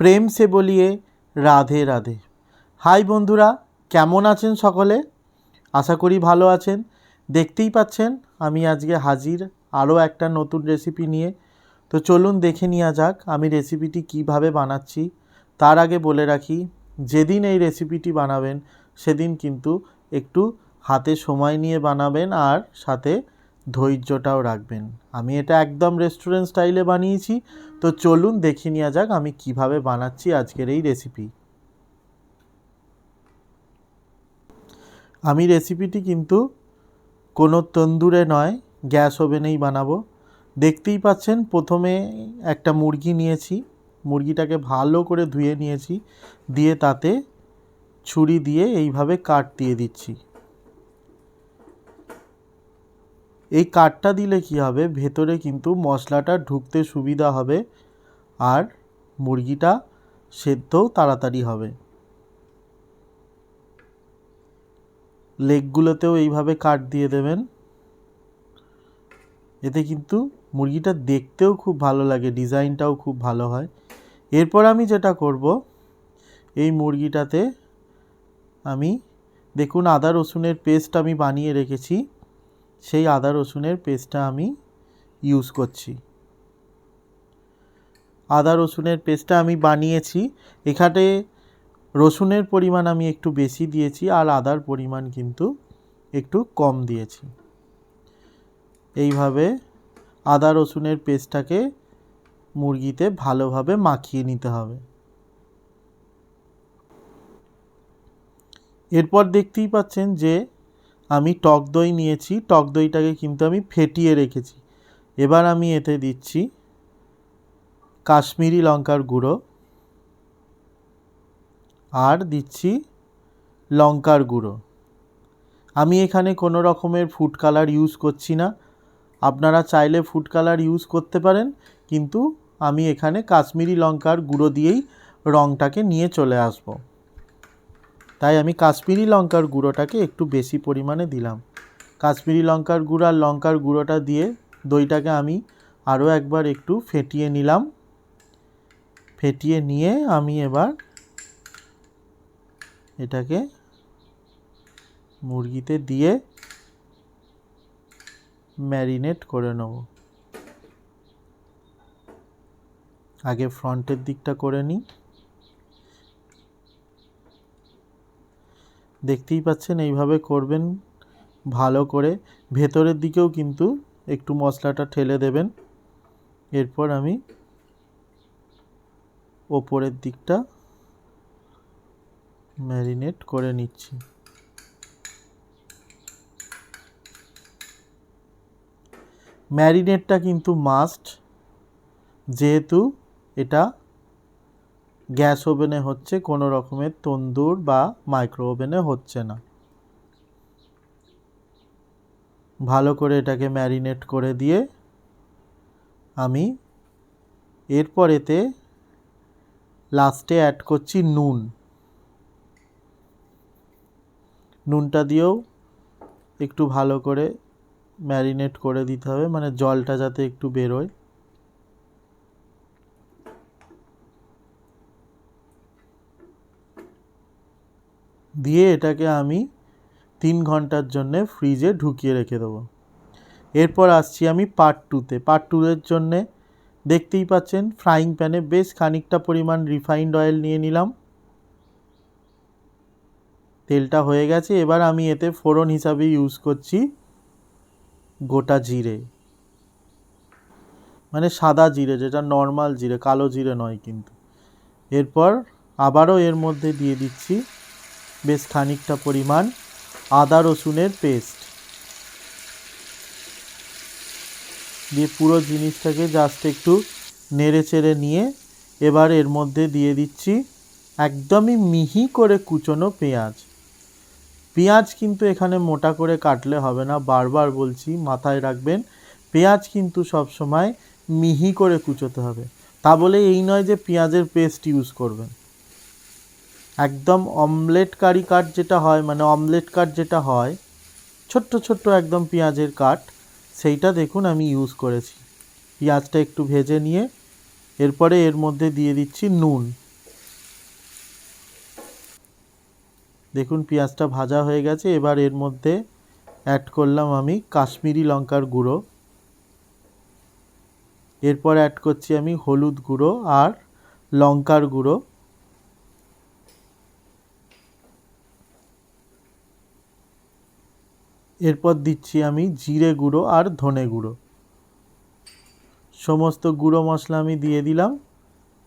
প্রেম সে বলিয়ে রাধে রাধে। হাই বন্ধুরা, কেমন আছেন সকলে? আশা করি ভালো আছেন। দেখতেই পাচ্ছেন, আমি আজকে হাজির আরও একটা নতুন রেসিপি নিয়ে। তো চলুন দেখে নেওয়া যাক, আমি রেসিপিটি কীভাবে বানাচ্ছি। তার আগে বলে রাখি, যেদিন এই রেসিপিটি বানাবেন, সেদিন কিন্তু একটু হাতে সময় নিয়ে বানাবেন আর সাথে ধৈর্যটাও রাখবেন। আমি এটা একদম রেস্টুরেন্ট স্টাইলে বানিয়েছি, তো চলুন দেখে নেওয়া যাক আমি কীভাবে বানাচ্ছি আজকের এই রেসিপি আমি রেসিপিটি কিন্তু কোনো তন্দুরে নয়, গ্যাস ওভেনেই বানাবো। দেখতেই পাচ্ছেন, প্রথমে একটা মুরগি নিয়েছি। মুরগিটাকে ভালো করে ধুয়ে নিয়েছি, দিয়ে তাতে ছুরি দিয়ে এইভাবে কাট দিয়ে দিচ্ছি। এই কাঠটা দিলে কি হবে? ভেতরে কিন্তু মশলাটা ঢুকতে সুবিধা হবে আর মুরগিটা সেদ্ধও তাড়াতাড়ি হবে। লেগগুলোতেও এইভাবে কাট দিয়ে দেবেন। এতে কিন্তু মুরগিটা দেখতেও খুব ভালো লাগে, ডিজাইনটাও খুব ভালো হয়। এরপর আমি যেটা করব, এই মুরগিটাতে আমি, দেখুন আদা রসুনের পেস্ট আমি বানিয়ে রেখেছি। সেই আদা রসুনের পেস্টটা আমি ইউজ করছি। আদা রসুনের পেস্টটা আমি বানিয়েছি। এখানে রসুনের পরিমাণ আমি একটু বেশি দিয়েছি আর আদার পরিমাণ কিন্তু একটু কম দিয়েছি। এইভাবে আদা রসুনের পেস্টটাকে মুরগিতে ভালোভাবে মাখিয়ে নিতে হবে। এরপর দেখতেই পাচ্ছেন যে আমি টক দই নিয়েছি, টক দইটাকে কিন্তু আমি ফেটিয়ে রেখেছি। এবার আমি এতে দিচ্ছি কাশ্মীরি লঙ্কার গুঁড়ো আর দিচ্ছি লঙ্কার গুঁড়ো। আমি এখানে কোনো রকমের ফুড কালার ইউজ করছি না। আপনারা চাইলে ফুড কালার ইউজ করতে পারেন, কিন্তু আমি এখানে কাশ্মীরি লঙ্কার গুঁড়ো দিয়েই রঙটাকে নিয়ে চলে আসব। তাই আমি কাশ্মীরি লঙ্কার গুঁড়োটাকে একটু বেশি পরিমাণে দিলাম। কাশ্মীরি লঙ্কার গুঁড়ো আর লঙ্কার গুঁড়োটা দিয়ে দইটাকে আমি আরও একবার একটু ফেটিয়ে নিলাম। ফেটিয়ে নিয়ে আমি এবার এটাকে মুরগিতে দিয়ে ম্যারিনেট করে নেব। আগে ফ্রন্টের দিকটা করে নিই। দেখতেই পাচ্ছেন, এইভাবে করবেন ভালো করে। ভেতরের দিকেও কিন্তু একটু মশলাটা ঠেলে দেবেন। এরপর আমি ওপরের দিকটা ম্যারিনেট করে নিচ্ছি। ম্যারিনেটটা কিন্তু মাস্ট, যেহেতু এটা গ্যাস ওভেনে হচ্ছে কোনো রকমের তন্দুর বা মাইক্রো ওভেনে হচ্ছে না। ভালো করে এটাকে ম্যারিনেট করে দিয়ে আমি এরপর এতে লাস্টে অ্যাড করছি নুন। নুনটা দিয়েও একটু ভালো করে ম্যারিনেট করে দিতে হবে মানে জলটা যাতে একটু বেরোয়। দিয়ে এটাকে আমি তিন ঘণ্টার জন্যে ফ্রিজে ঢুকিয়ে রেখে দেবো। এরপর আসছি আমি পার্ট টুতে পার্ট টুয়ের জন্যে দেখতেই পাচ্ছেন ফ্রাইং প্যানে বেশ খানিকটা পরিমাণ রিফাইন্ড অয়েল নিয়ে নিলাম। তেলটা হয়ে গেছে, এবার আমি এতে ফোড়ন হিসাবে ইউজ করছি গোটা জিরে। মানে সাদা জিরে, যেটা নর্মাল জিরে, কালো জিরে নয় কিন্তু। এরপর আবারও এর মধ্যে দিয়ে দিচ্ছি বেশ খানিকটা পরিমাণ আদা রসুনের পেস্ট। দিয়ে পুরো জিনিসটাকে জাস্ট একটু নেড়ে চেড়ে নিয়ে এবার এর মধ্যে দিয়ে দিচ্ছি একদমই মিহি করে কুচনো পেঁয়াজ। পেঁয়াজ কিন্তু এখানে মোটা করে কাটলে হবে না, বারবার বলছি, মাথায় রাখবেন, পেঁয়াজ কিন্তু সব সময় মিহি করে কুচোতে হবে। তা বলে এই নয় যে পেঁয়াজের পেস্ট ইউজ করবেন। একদম অমলেট কারি কাট যেটা হয় মানে অমলেট কাট যেটা হয়, ছোট্ট ছোট্ট একদম পেঁয়াজের কাট সেইটা দেখুন আমি ইউজ করেছি। পেঁয়াজটা একটু ভেজে নিয়ে, এরপরে এর মধ্যে দিয়ে দিচ্ছি নুন। দেখুন পেঁয়াজটা ভাজা হয়ে গেছে, এবার এর মধ্যে অ্যাড করলাম আমি কাশ্মীরি লঙ্কার গুঁড়ো। এরপর অ্যাড করছি আমি হলুদ গুঁড়ো আর লঙ্কার গুঁড়ো। এরপর দিচ্ছি আমি জিরে গুঁড়ো আর ধনে গুঁড়ো। সমস্ত গুঁড়ো মশলা আমি দিয়ে দিলাম।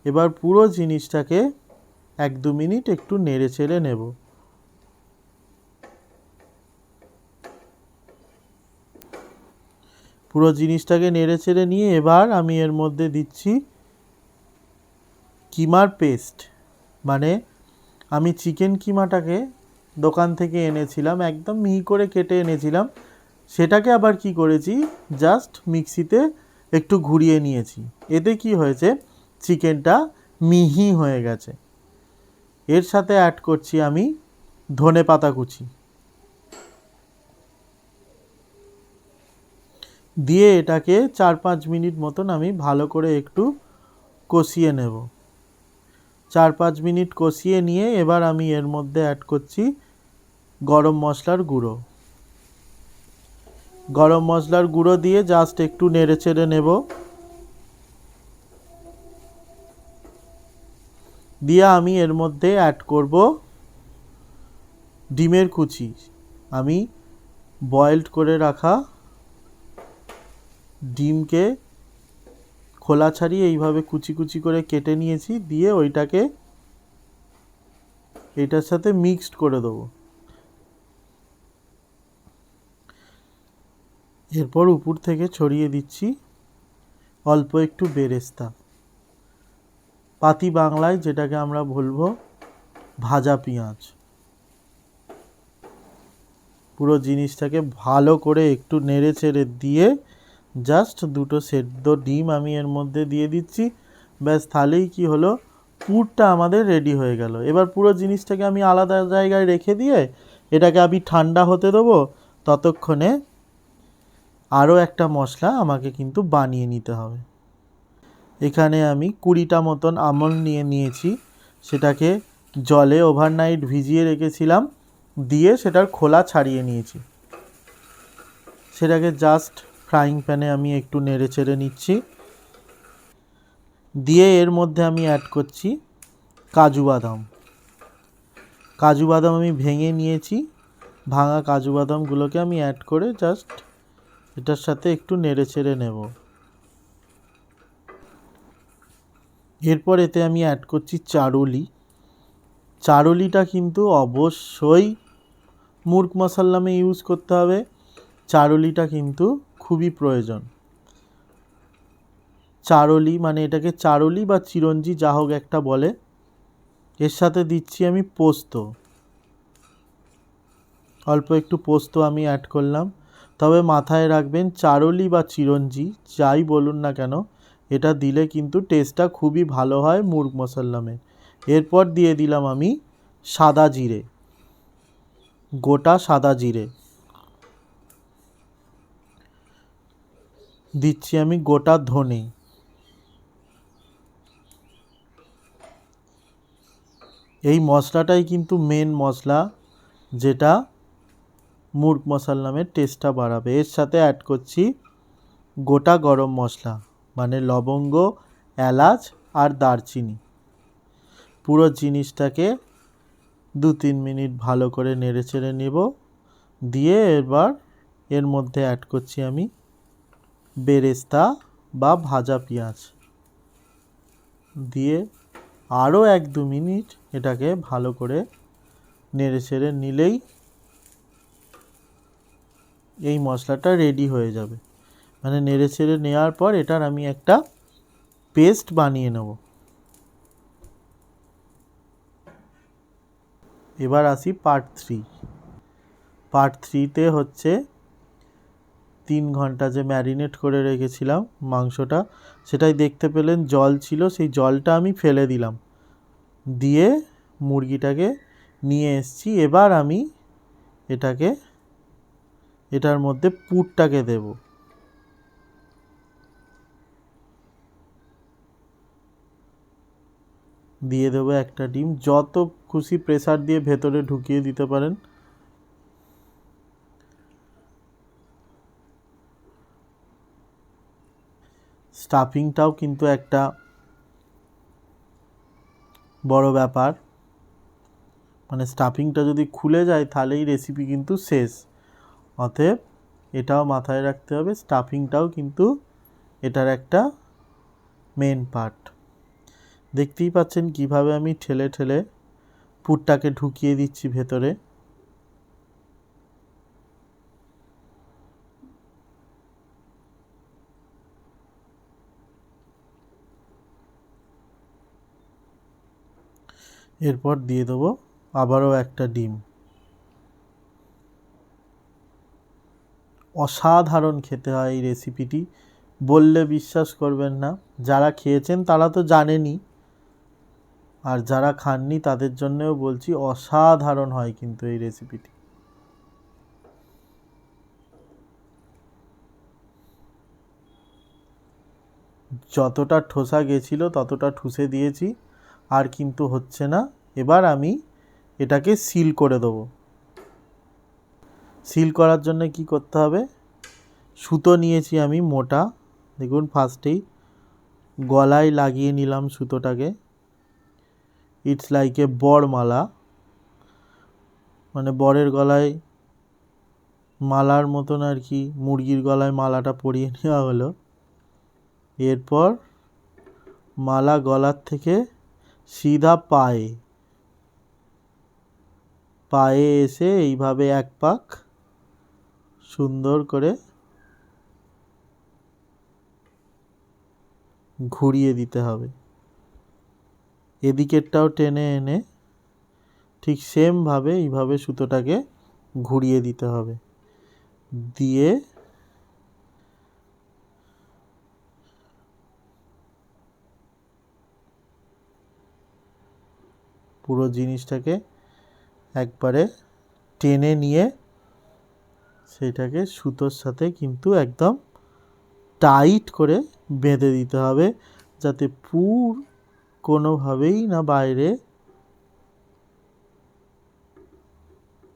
এবার পুরো জিনিসটাকে এক দু মিনিট একটু নেড়ে চেড়ে নেব। পুরো জিনিসটাকে নেড়ে চেড়ে নিয়ে এবার আমি এর মধ্যে দিচ্ছি কিমার পেস্ট। মানে আমি চিকেন কিমাটাকে দোকান থেকে এনেছিলাম, একদম মিহি করে কেটে এনেছিলাম। সেটাকে আবার কি করেছি? জাস্ট মিক্সিতে একটু ঘুরিয়ে নিয়েছি। এতে কি হয়েছে? চিকেনটা মিহি হয়ে গেছে। এর সাথে অ্যাড করছি আমি ধনে পাতা কুচি। দিয়ে এটাকে চার পাঁচ মিনিট মতন আমি ভালো করে একটু কষিয়ে নেব। চার পাঁচ মিনিট কষিয়ে নিয়ে এবার আমি এর মধ্যে অ্যাড করছি গরম মশলার গুঁড়ো। গরম মশলার গুঁড়ো দিয়ে জাস্ট একটু নেড়ে চেড়ে নেব। দিয়ে আমি এর মধ্যে অ্যাড করব ডিমের কুচি। আমি বয়েলড করে রাখা ডিমকে খোলা ছাড়িয়ে এইভাবে কুচি কুচি করে কেটে নিয়েছি, দিয়ে ওইটাকে এটার সাথে মিক্সড করে দেবো। এরপর উপর থেকে ছড়িয়ে দিচ্ছি অল্প একটু বেরেস্তা। পাতি বাংলায় যেটাকে আমরা বলব ভাজা পেঁয়াজ। পুরো জিনিসটাকে ভালো করে একটু নেড়ে চেড়ে দিয়ে জাস্ট দুটো সেদ্ধ ডিম আমি এর মধ্যে দিয়ে দিচ্ছি। ব্যাস, তাহলেই কি হলো? পুরটা আমাদের রেডি হয়ে গেল। এবার পুরো জিনিসটাকে আমি আলাদা জায়গায় রেখে দিয়ে এটাকে আমি ঠান্ডা হতে দেবো। ততক্ষণে আরও একটা মশলা আমাকে কিন্তু বানিয়ে নিতে হবে। এখানে আমি কুড়িটা মতন আমল নিয়ে নিয়েছি। সেটাকে জলে ওভারনাইট ভিজিয়ে রেখেছিলাম। দিয়ে সেটার খোলা ছাড়িয়ে নিয়েছি। সেটাকে জাস্ট ফ্রাইং প্যানে আমি একটু নেড়ে চেড়ে নিচ্ছি। দিয়ে এর মধ্যে আমি অ্যাড করছি কাজু বাদাম। কাজু বাদাম আমি ভেঙে নিয়েছি। ভাঙা কাজু বাদামগুলোকে আমি অ্যাড করে জাস্ট এটার সাথে একটু নেড়ে চেড়ে নেব। এরপর এতে আমি অ্যাড করছি চারুলি। চারুলিটা কিন্তু অবশ্যই মুরগ মশাল্লামে ইউজ করতে হবে। চারুলিটা কিন্তু খুবই প্রয়োজন। চারলি মানে এটাকে চারলি বা চিরঞ্জি যা হোক একটা বলে। এর সাথে দিচ্ছি আমি পোস্ত। অল্প একটু পোস্ত আমি অ্যাড করলাম। তবে মাথায় রাখবেন, চারলি বা চিরঞ্জি যাই বলুন না কেন, এটা দিলে কিন্তু টেস্টটা খুবই ভালো হয় মুরগ মশাল্লামে এরপর দিয়ে দিলাম আমি সাদা জিরে, গোটা সাদা জিরে। দিচ্ছি আমি গোটা ধনে। এই মশলাটাই কিন্তু মেন মশলা, যেটা মুরগ মশাল নামের টেস্টটা বাড়াবে। এর সাথে অ্যাড করছি গোটা গরম মশলা মানে লবঙ্গ, এলাচ আর দারচিনি। পুরো জিনিসটাকে দু তিন মিনিট ভালো করে নেড়ে চেড়ে নেব। দিয়ে এবার এর মধ্যে অ্যাড করছি আমি বেরেস্তা বা ভাজা পেঁয়াজ। দিয়ে আরও এক দু মিনিট এটাকে ভালো করে নেড়ে চেড়ে নিলেই এই মশলাটা রেডি হয়ে যাবে। মানে নেড়ে ছেড়ে নেওয়ার পর এটার আমি একটা পেস্ট বানিয়ে নেব। এবার আসি পার্ট থ্রি পার্ট থ্রিতে হচ্ছে তিন ঘণ্টা যে ম্যারিনেট করে রেখেছিলাম মাংসটা, সেটাই দেখতে পেলেন জল ছিল, সেই জলটা আমি ফেলে দিলাম। দিয়ে মুরগিটাকে নিয়ে এসছি। এবার আমি এটাকে এটার মধ্যে পুরটাকে দেব। দিয়ে দেবো একটা ডিম। যত খুশি প্রেসার দিয়ে ভেতরে ঢুকিয়ে দিতে পারেন। স্টাফিংটাও কিন্তু একটা বড় ব্যাপার। মানে স্টাফিংটা যদি খুলে যায়, তাহলেই রেসিপি কিন্তু শেষ। অতএব এটাও মাথায় রাখতে হবে, স্টাফিংটাও কিন্তু এটার একটা মেন পার্ট দেখতেই পাচ্ছেন কীভাবে আমি ঠেলে ঠেলে পুরটাকে ঢুকিয়ে দিচ্ছি ভেতরে। এরপর দিয়ে দেবো আবারও একটা ডিম। অসাধারণ খেতে হয় এই রেসিপিটি বললে বিশ্বাস করবেন না, যারা খেয়েছেন তারা তো জানেনই আর যারা খাননি তাদের জন্যও বলছি অসাধারণ হয় কিন্তু এই রেসিপিটি যতটা ঠোসা গেছিল ততটা ঠুসে দিয়েছি, আর কিন্তু হচ্ছে না। এবার আমি এটাকে সিল করে দেবো। সিল করার জন্য কি করতে হবে? সুতো নিয়েছি আমি মোটা। দেখুন ফার্স্টেই গলায় লাগিয়ে নিলাম সুতোটাকে। ইটস লাইক এ বড় মালা মানে বরের গলায় মালার মতন আর কি, মুরগির গলায় মালাটা পরিয়ে নেওয়া হলো। এরপর মালা গলার থেকে সিধা পায়ে পায়ে এসে এইভাবে এক পাক সুন্দর করে ঘুরিয়ে দিতে হবে। এদিকেরটাও টেনে এনে ঠিক সেমভাবে, এইভাবে সুতোটাকে ঘুরিয়ে দিতে হবে। দিয়ে পুরো জিনিসটাকে একবারে টেনে নিয়ে সেটাকে সুতোর সাথে কিন্তু একদম টাইট করে বেঁধে দিতে হবে, যাতে পুর কোনোভাবেই না বাইরে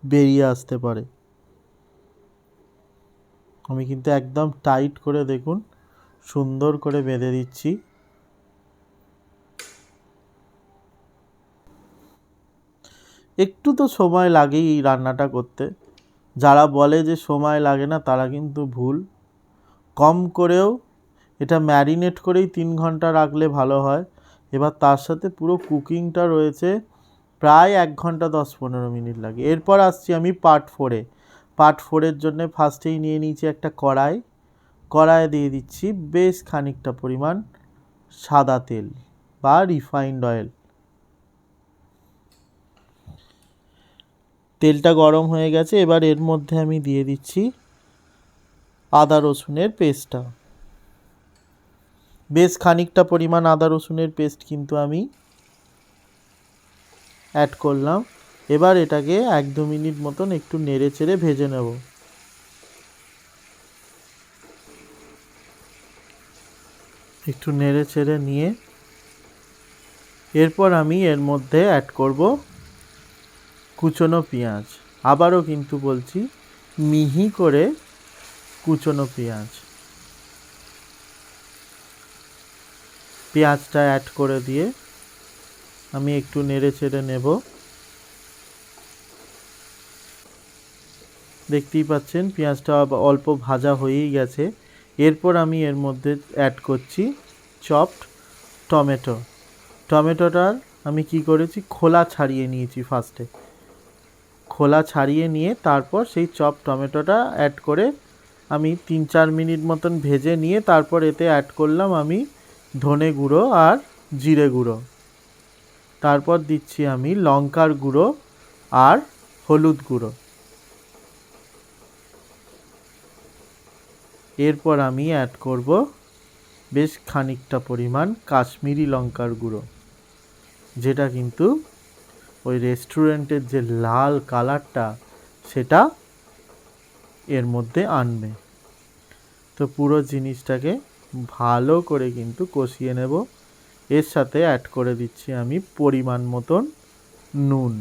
বেরিয়ে আসতে পারে। আমি কিন্তু একদম টাইট করে দেখুন, সুন্দর করে বেঁধে দিচ্ছি। একটু তো সময় লাগেই রান্নাটা করতে। যারা বলে যে সময় লাগে না, তারা কিন্তু ভুল। কম করেও এটা ম্যারিনেট করেই তিন ঘণ্টা রাখলে ভালো হয়। এবার তার সাথে পুরো কুকিংটা রয়েছে, প্রায় এক ঘণ্টা দশ পনেরো মিনিট লাগে। এরপর আসছি আমি পার্ট ফোরে পার্ট ফোরের জন্য ফার্স্টেই নিয়ে নিয়েছি একটা কড়াই। কড়াইয়ে দিয়ে দিচ্ছি বেশ খানিকটা পরিমাণ সাদা তেল বা রিফাইন্ড অয়েল তেলটা গরম হয়ে গেছে, এবার এর মধ্যে আমি দিয়ে দিচ্ছি আদা রসুনের পেস্টটা। বেশ খানিকটা পরিমাণ আদা রসুনের পেস্ট কিন্তু আমি অ্যাড করলাম। এবার এটাকে এক দু মিনিট মতন একটু নেড়ে চেড়ে ভেজে নেব। একটু নেড়ে চেড়ে নিয়ে এরপর আমি এর মধ্যে অ্যাড করব কুচনো পেঁয়াজ। আবারও কিন্তু বলছি, মিহি করে কুচনো পেঁয়াজ। পেঁয়াজটা অ্যাড করে দিয়ে আমি একটু নেড়ে চেড়ে নেব। দেখতেই পাচ্ছেন, পেঁয়াজটা অল্প ভাজা হয়েই গেছে। এরপর আমি এর মধ্যে অ্যাড করছি চপড টমেটো টমেটোটার আমি কি করেছি? খোলা ছাড়িয়ে নিয়েছি ফার্স্টে খোলা ছাড়িয়ে নিয়ে তারপর সেই চপ টমেটোটা অ্যাড করে আমি তিন চার মিনিট মতন ভেজে নিয়ে তারপর এতে অ্যাড করলাম আমি ধনে গুঁড়ো আর জিরে গুঁড়ো। তারপর দিচ্ছি আমি লঙ্কার গুঁড়ো আর হলুদ গুঁড়ো। এরপর আমি অ্যাড করব বেশ খানিকটা পরিমাণ কাশ্মীরি লঙ্কার গুঁড়ো, যেটা কিন্তু ওই রেস্টুরেন্টের যে লাল কালারটা সেটা এর মধ্যে আনবে। তো পুরো জিনিসটাকে ভালো করে কিন্তু কষিয়ে নেব। এর সাথে অ্যাড করে দিচ্ছি আমি পরিমাণ মতন নুন।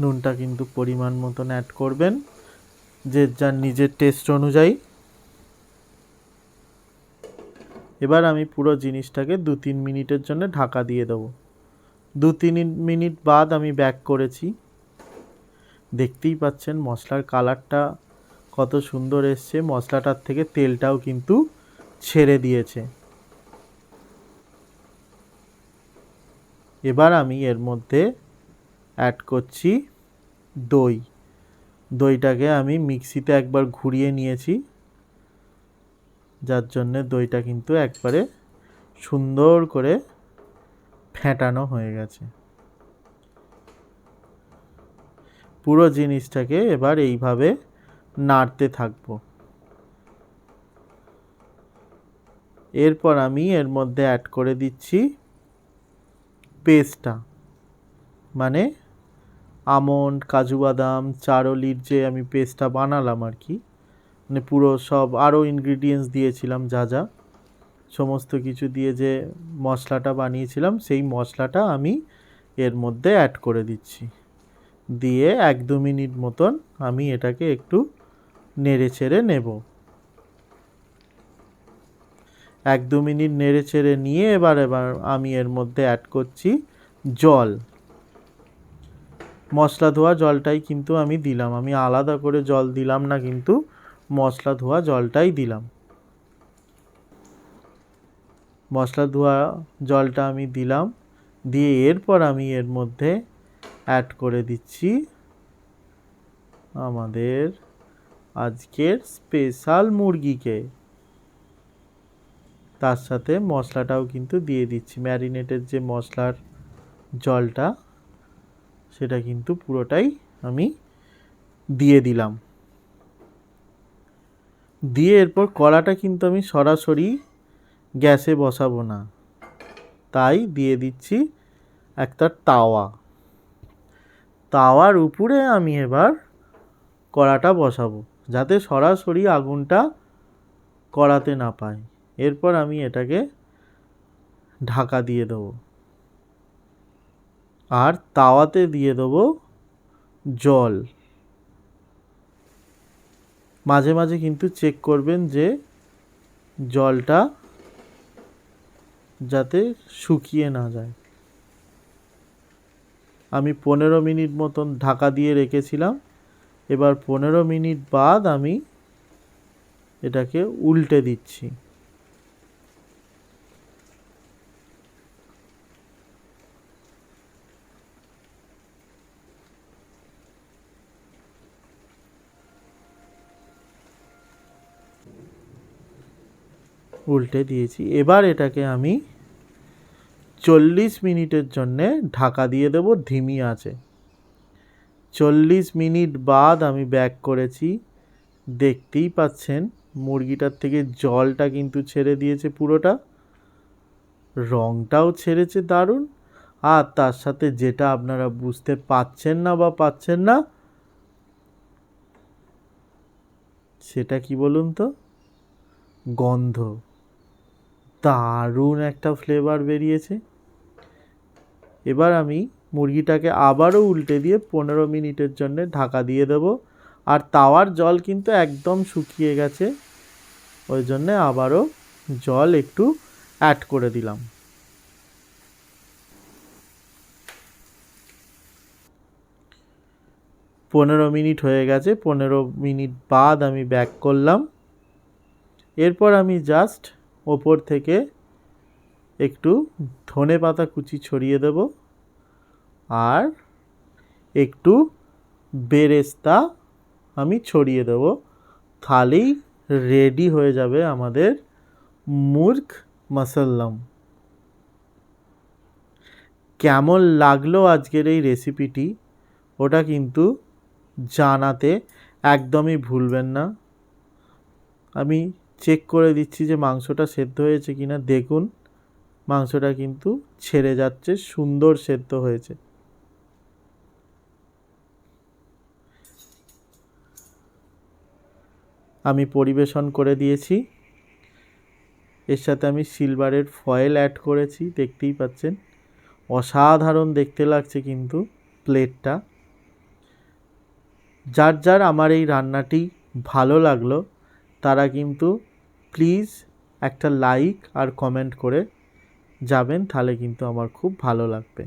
নুনটা কিন্তু পরিমাণ মতন অ্যাড করবেন। যে যার নিজের টেস্ট অনুযায়ী। এবার আমি পুরো জিনিসটাকে দু তিন মিনিটের জন্য ঢাকা দিয়ে দেবো। দু তিন মিনিট বাদ আমি ব্যাক করেছি। দেখতেই পাচ্ছেন মশলার কালারটা কত সুন্দর এসছে। মশলাটার থেকে তেলটাও কিন্তু ছেড়ে দিয়েছে। এবার আমি এর মধ্যে অ্যাড করছি দই। দইটাকে আমি মিক্সিতে একবার ঘুরিয়ে নিয়েছি। যার জন্যে দইটা কিন্তু একবারে সুন্দর করে ফেটানো হয়ে গেছে। পুরো জিনিসটাকে এবার এইভাবে নাড়তে থাকব। এরপর আমি এর মধ্যে অ্যাড করে দিচ্ছি পেস্টটা মানে আমন্ড, কাজু বাদাম চারলির যে আমি পেস্টটা বানালাম আর কি মানে পুরো সব আরও ইনগ্রিডিয়েন্টস দিয়েছিলাম যা যা। সমস্ত কিছু দিয়ে যে মশলাটা বানিয়েছিলাম, সেই মশলাটা আমি এর মধ্যে অ্যাড করে দিচ্ছি। দিয়ে এক দু মিনিট মতন আমি এটাকে একটু নেড়ে ছেড়ে নেব। এক দু মিনিট নেড়ে ছেড়ে নিয়ে এবার এবার আমি এর মধ্যে অ্যাড করছি জল। মশলা ধোয়া জলটাই কিন্তু আমি দিলাম। আমি আলাদা করে জল দিলাম না কিন্তু মশলা ধোয়া জলটাই দিলাম। মশলা ধোয়া জলটা আমি দিলাম, দিয়ে এরপর আমি এর মধ্যে অ্যাড করে দিচ্ছি আমাদের আজকের স্পেশাল মুরগিকে। তার সাথে মশলাটাও কিন্তু দিয়ে দিচ্ছি। ম্যারিনেটের যে মশলার জলটা, সেটা কিন্তু পুরোটাই আমি দিয়ে দিলাম। দিয়ে এরপর কড়াটা কিন্তু আমি সরাসরি গ্যাসে বসাবো না। তাই দিয়ে দিচ্ছি একটা তাওয়া। তাওয়ার উপরে আমি এবার কড়াটা বসাবো, যাতে সরাসরি আগুনটা কড়াতে না পায়। এরপর আমি এটাকে ঢাকা দিয়ে দেবো। আর তাওয়াতে দিয়ে দেবো জল। মাঝে মাঝে কিন্তু চেক করবেন যে জলটা যাতে শুকিয়ে না যায়। আমি পনেরো মিনিট মতন ঢাকা দিয়ে রেখেছিলাম। এবার পনেরো মিনিট বাদ আমি এটাকে উল্টে দিচ্ছি। উল্টে দিয়েছি। এবার এটাকে আমি চল্লিশ মিনিটের জন্যে ঢাকা দিয়ে দেব, ধিমি আছে। চল্লিশ মিনিট বাদ আমি ব্যাক করেছি। দেখতেই পাচ্ছেন, মুরগিটার থেকে জলটা কিন্তু ছেড়ে দিয়েছে পুরোটা। রঙটাও ছেড়েছে দারুণ। আর তার সাথে যেটা আপনারা বুঝতে পাচ্ছেন না বা পাচ্ছেন না, সেটা কি বলুন তো? গন্ধ। দারুণ একটা ফ্লেভার বেরিয়েছে। এবার আমি মুরগিটাকে আবারও উল্টে দিয়ে পনেরো মিনিটের জন্য ঢাকা দিয়ে দেব। আর তাওয়ার জল কিন্তু একদম শুকিয়ে গেছে। ওই জন্যে আবারও জল একটু অ্যাড করে দিলাম। পনেরো মিনিট হয়ে গেছে, পনেরো মিনিট বাদ আমি ব্যাক করলাম। এরপর আমি জাস্ট ওপর থেকে একটু ধনে পাতা কুচি ছড়িয়ে দেব আর একটু বেরেস্তা আমি ছড়িয়ে দেব। তাহলেই রেডি হয়ে যাবে আমাদের মুর্গ মাসাল্লাম। কেমন লাগল আজকের এই রেসিপিটি ওটা কিন্তু জানাতে একদমই ভুলবেন না। আমি চেক করে দিচ্ছি যে মাংসটা সেদ্ধ হয়েছে কি না দেখুন, মাংসটা কিন্তু ছেড়ে যাচ্ছে, সুন্দর সেদ্ধ হয়েছে। আমি পরিবেশন করে দিয়েছি। এর সাথে আমি সিলভারের ফয়েল অ্যাড করেছি, দেখতেই পাচ্ছেন। অসাধারণ দেখতে লাগছে কিন্তু প্লেটটা যার যার আমার এই রান্নাটি ভালো লাগল, তারা কিন্তু প্লিজ একটা লাইক আর কমেন্ট করে যাবেন তাহলে কিন্তু আমার খুব ভালো লাগবে।